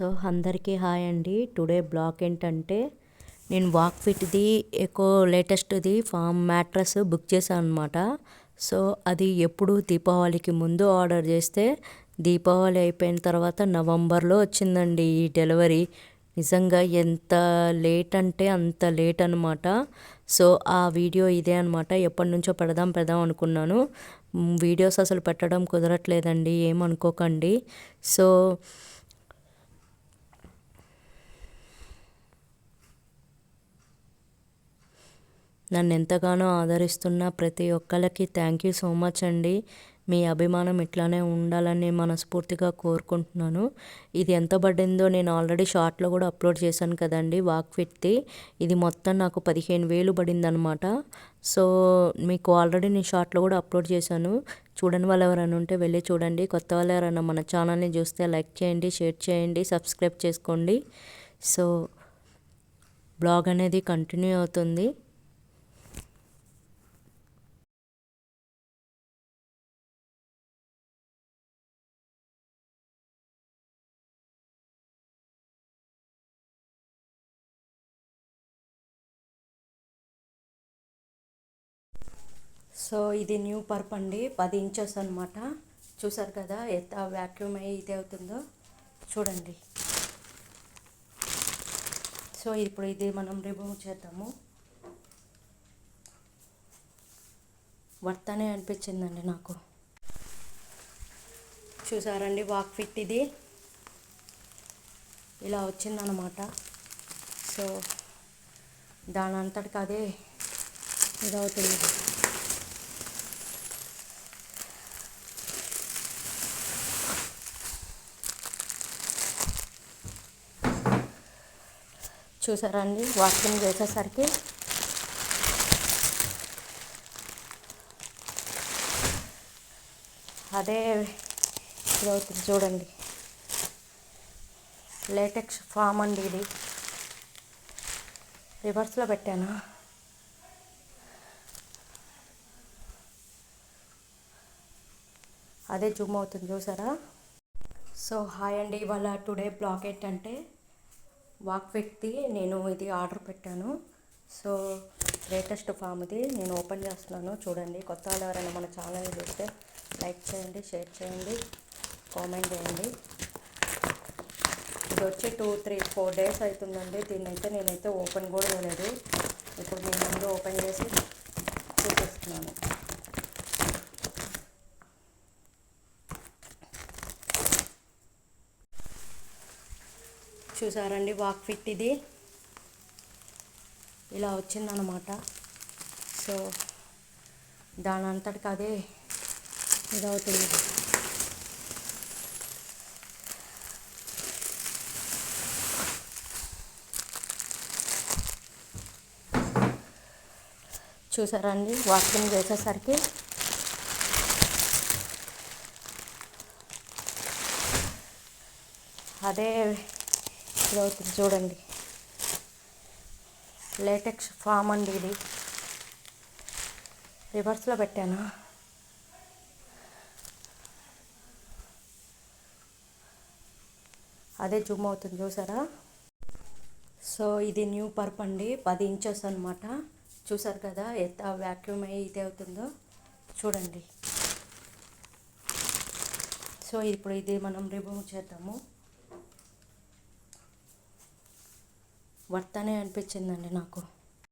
So అందరికీ hi అండి. Today blog ఏంటంటే నేను వాక్ ఫిట్ది ఎక్కువ లేటెస్ట్ది ఫామ్ మ్యాట్రస్ బుక్ చేశాను అనమాట సో అది ఎప్పుడు దీపావళికి ముందు ఆర్డర్ చేస్తే దీపావళి అయిపోయిన తర్వాత నవంబర్లో వచ్చిందండి ఈ డెలివరీ. నిజంగా ఎంత లేట్ అంటే అంత లేట్ అనమాట సో ఆ వీడియో ఇదే అనమాట ఎప్పటి నుంచో పెడదాం పెడదాం అనుకున్నాను. వీడియోస్ అసలు పెట్టడం కుదరట్లేదండి ఏమనుకోకండి. సో నన్ను ఎంతగానో ఆదరిస్తున్న ప్రతి ఒక్కరికి థ్యాంక్ యూ సో మచ్ అండి. మీ అభిమానం ఇట్లానే ఉండాలని మనస్ఫూర్తిగా కోరుకుంటున్నాను. ఇది ఎంత పడిందో నేను ఆల్రెడీ షార్ట్లో కూడా అప్లోడ్ చేశాను కదండి వాక్ ఫిట్ది ఇది మొత్తం నాకు పదిహేను వేలు పడిందనమాట సో మీకు ఆల్రెడీ నేను షార్ట్లో కూడా అప్లోడ్ చేశాను. చూడని వాళ్ళు ఎవరైనా ఉంటే వెళ్ళి చూడండి. కొత్త వాళ్ళు ఎవరైనా మన ఛానల్ని చూస్తే లైక్ చేయండి షేర్ చేయండి సబ్స్క్రైబ్ చేసుకోండి. సో బ్లాగ్ అనేది కంటిన్యూ అవుతుంది. సో ఇది న్యూ పర్ప్ అండి. పది ఇంచెస్ అనమాట చూసారు కదా ఎంత వ్యాక్యూమ్ అయ్యి ఇది అవుతుందో? చూడండి. సో ఇప్పుడు ఇది మనం రిమూవ్ చేద్దాము. వర్తనే అనిపించిందండి నాకు. చూసారండి వాక్ ఫిట్ ఇది? ఇలా వచ్చిందనమాట సో దాని అంతటికి అదే ఇదవుతుంది చూసారా అండి వాకింగ్ చేసేసరికి. అదే అవుతుంది చూడండి. లేటెక్స్ ఫామ్ అండి ఇది. రివర్స్లో పెట్టాను. అదే జూమ్ అవుతుంది చూసారా? సో హాయ్ అండి ఇవాళ టుడే బ్లాక్ ఏంటంటే వాక్ వ్యక్తి నేను ఇది ఆర్డర్ పెట్టాను. సో లేటెస్ట్ ఫామ్ ఇది. నేను ఓపెన్ చేస్తున్నాను. చూడండి కొత్త వాళ్ళు ఎవరైనా మన ఛానల్ చూస్తే లైక్ చేయండి షేర్ చేయండి కామెంట్ చేయండి. ఇది వచ్చి టూ త్రీ ఫోర్ డేస్ అవుతుందండి. దీన్ని అయితే నేనైతే ఓపెన్ కూడా చేయలేదు. ఇప్పుడు నేను ముందు ఓపెన్ చేసి చూపిస్తున్నాను. చూసారండి వాక్ ఫిట్ ఇది. ఇలా వచ్చిందనమాట సో దాని అంతటికి అదే ఇదవుతుంది. చూసారండి వాకింగ్ చేసేసరికి. అదే అవుతుంది చూడండి. లేటెక్స్ ఫామ్ అండి ఇది. రివర్స్లో పెట్టాను. అదే జూమ్ అవుతుంది చూసారా? సో ఇది న్యూ పర్ప్ అండి. పది ఇంచెస్ అనమాట చూసారు కదా ఎంత వ్యాక్యూమ్ అయ్యి ఇది అవుతుందో. చూడండి. సో ఇప్పుడు ఇది మనం రిమూవ్ చేద్దాము. వర్తనే అనిపించిందండి నాకు.